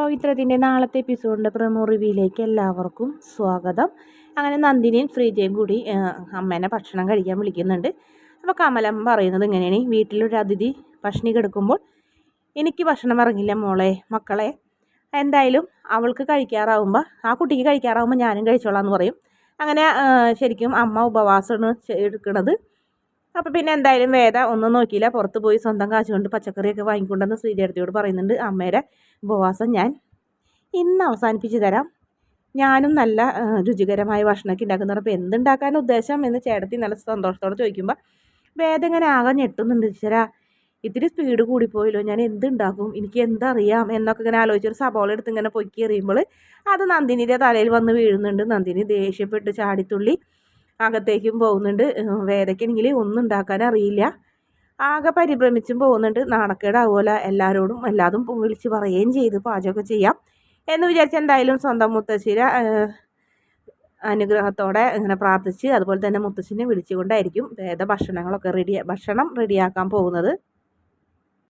പവിത്രത്തിന്റെ നാളത്തെ എപ്പിസോഡിന്റെ പ്രമോ റിവ്യൂയിലേക്ക് എല്ലാവർക്കും സ്വാഗതം. അങ്ങനെ നന്ദിനിയും ശ്രീജയും കൂടി അമ്മേനെ ഭക്ഷണം കഴിക്കാൻ വിളിക്കുന്നുണ്ട്. അപ്പോൾ കമലം പറയുന്നത് ഇങ്ങനെയാണ്. വീട്ടിലൊരു അതിഥി ഭക്ഷണി കിടക്കുമ്പോൾ എനിക്ക് ഭക്ഷണം ഇറങ്ങില്ല മോളെ മക്കളെ. എന്തായാലും അവൾക്ക് കഴിക്കാറാവുമ്പോൾ ആ കുട്ടിക്ക് കഴിക്കാറാവുമ്പോൾ ഞാനും കഴിച്ചോളാം എന്ന് പറയും. അങ്ങനെ ശരിക്കും അമ്മ ഉപവാസമാണ് എടുക്കുന്നത് അപ്പോൾ പിന്നെ എന്തായാലും വേദ ഒന്നും നോക്കിയില്ല. പുറത്ത് പോയി സ്വന്തം കാശ് കൊണ്ട് പച്ചക്കറിയൊക്കെ വാങ്ങിക്കൊണ്ടെന്ന് ശ്രീചേട്ടത്തിയോട് പറയുന്നുണ്ട്. അമ്മയുടെ ഉപവാസം ഞാൻ ഇന്ന് അവസാനിപ്പിച്ച് തരാം. ഞാനും നല്ല രുചികരമായ ഭക്ഷണമൊക്കെ ഉണ്ടാക്കുന്നുണ്ട് അപ്പോൾ എന്തുണ്ടാക്കാൻ ഉദ്ദേശം എന്ന് ചേട്ടത്തി നല്ല സന്തോഷത്തോടെ ചോദിക്കുമ്പോൾ വേദ ഇങ്ങനെ ആകെ ഞെട്ടുന്നുണ്ട്. ചേരാ ഇത്തിരി സ്പീഡ് കൂടിപ്പോയല്ലോ. ഞാൻ എന്തുണ്ടാക്കും? എനിക്ക് എന്തറിയാം? എന്നൊക്കെ ഇങ്ങനെ ആലോചിച്ചൊരു സബോള എടുത്ത് ഇങ്ങനെ പൊക്കി എറിയുമ്പോൾ അത് നന്ദിനിയുടെ തലയിൽ വന്ന് വീഴുന്നുണ്ട്. നന്ദിനി ദേഷ്യപ്പെട്ട് ചാടിത്തുള്ളി അകത്തേക്കും പോകുന്നുണ്ട്. വേദയ്ക്കെങ്കിൽ ഒന്നും ഉണ്ടാക്കാൻ അറിയില്ല. ആകെ പരിഭ്രമിച്ചും പോകുന്നുണ്ട്. നാണക്കേടാവുമല്ല എല്ലാവരോടും എല്ലാതും വിളിച്ച് പറയുകയും ചെയ്ത് പാചകമൊക്കെ ചെയ്യാം എന്ന് വിചാരിച്ച് എന്തായാലും സ്വന്തം മുത്തശ്ശിര അനുഗ്രഹത്തോടെ ഇങ്ങനെ പ്രാർത്ഥിച്ച് അതുപോലെ തന്നെ മുത്തശ്ശിനെ വിളിച്ചുകൊണ്ടായിരിക്കും വേദ ഭക്ഷണങ്ങളൊക്കെ റെഡി ഭക്ഷണം റെഡിയാക്കാൻ പോകുന്നത്.